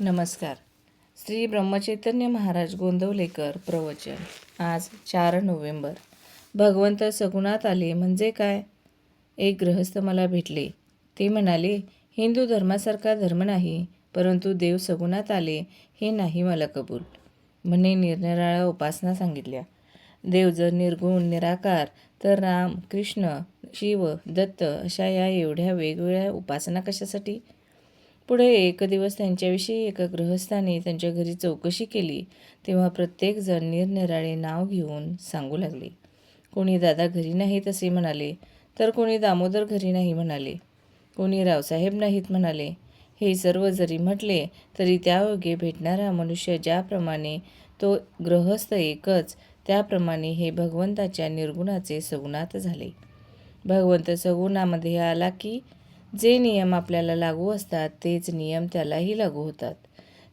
नमस्कार. श्री ब्रह्मचैतन्य महाराज गोंदवलेकर प्रवचन. आज चार नोव्हेंबर. भगवंत सगुणात आले म्हणजे काय? एक गृहस्थ मला भेटले. ते म्हणाले हिंदू धर्मासारखा धर्म नाही परंतु देव सगुणात आले हे नाही मला कबूल. म्हणे निरनिराळ्या उपासना सांगितल्या. देव जर निर्गुण निराकार तर राम कृष्ण शिव दत्त अशा या एवढ्या वेगवेगळ्या उपासना कशासाठी? पुढे एक दिवस त्यांच्याविषयी एका गृहस्थाने त्यांच्या घरी चौकशी केली तेव्हा प्रत्येकजण निरनिराळे नाव घेऊन सांगू लागले. कोणी दादा घरी नाहीत असे म्हणाले तर कोणी दामोदर घरी नाही म्हणाले. कोणी रावसाहेब नाहीत म्हणाले. हे सर्व जरी म्हटले तरी त्यायोगे भेटणारा मनुष्य ज्याप्रमाणे तो गृहस्थ एकच त्याप्रमाणे हे भगवंताच्या निर्गुणाचे सगुणात झाले. भगवंत सगुणामध्ये आला की जे नियम आपल्याला लागू असतात तेच नियम त्यालाही लागू होतात.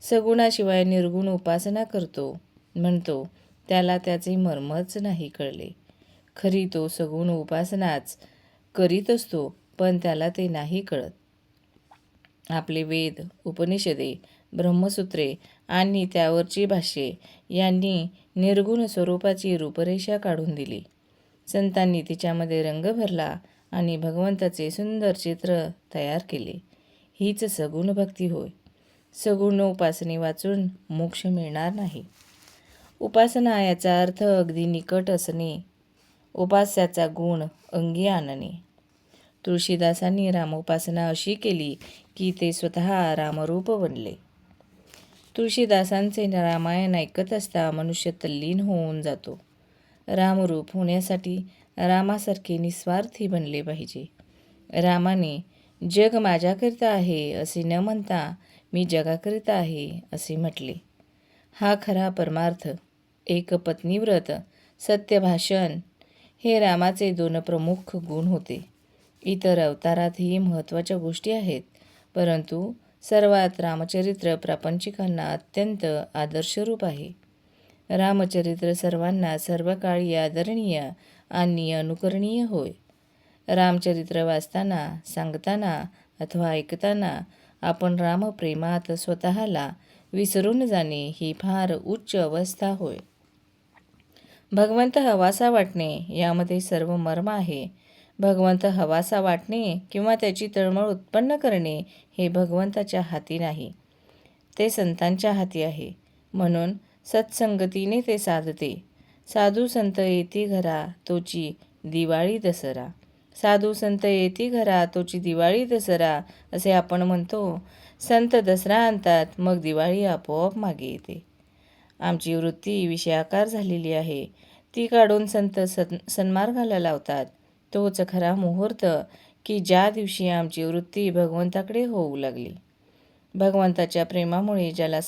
सगुणाशिवाय निर्गुण उपासना करतो म्हणतो त्याला त्याचे मर्मच नाही कळले. खरी तो सगुण उपासनाच करीत असतो पण त्याला ते नाही कळत. आपले वेद उपनिषदे ब्रह्मसूत्रे आणि त्यावरची भाष्ये यांनी निर्गुण स्वरूपाची रूपरेषा काढून दिली. संतांनी तिच्यामध्ये रंग भरला आणि भगवंताचे सुंदर चित्र तयार केले. हीच सगुण भक्ती होय. सगुण उपासने वाचून मोक्ष मिळणार नाही. उपासना याचा अर्थ अगदी निकट असणे. उपास्याचा गुण अंगी आणणे. तुळशीदासांनी रामोपासना अशी केली की ते स्वतः रामरूप बनले. तुळशीदासांचे रामायण ऐकत असता मनुष्य तल्लीन होऊन जातो. रामरूप होण्यासाठी रामासारखे निस्वार्थी बनले पाहिजे. रामाने जग माझ्याकरिता आहे असे न म्हणता मी जगाकरिता आहे असे म्हटले. हा खरा परमार्थ एक पत्नीव्रत सत्यभाषण हे रामाचे दोन प्रमुख गुण होते. इतर अवतारातही महत्त्वाच्या गोष्टी आहेत परंतु सर्वात रामचरित्र प्रापंचिकांना अत्यंत आदर्शरूप आहे. रामचरित्र सर्वांना सर्व काळी आदरणीय आणि अनुकरणीय होय. रामचरित्र वाचताना सांगताना अथवा ऐकताना आपण रामप्रेमात स्वतःला विसरून जाणे ही फार उच्च अवस्था होय. भगवंत हवासा वाटणे यामध्ये सर्व मर्म आहे. भगवंत हवासा वाटणे किंवा त्याची तळमळ उत्पन्न करणे हे भगवंताच्या हाती नाही. ते संतांच्या हाती आहे. म्हणून सत्संगतीने ते साधते. साधू संत येती घरा तोची दिवाळी दसरा. साधू संत येती घरा तोची दिवाळी दसरा असे आपण म्हणतो. संत दसरा आणतात मग दिवाळी आपोआप मागे येते. आमची वृत्ती विषयाकार झालेली आहे. ती काढून संत सन् सन्मार्गाला लावतात. तोच खरा मुहूर्त की ज्या दिवशी आमची वृत्ती भगवंताकडे होऊ लागली. भगवंताच्या प्रेमामुळे ज्याला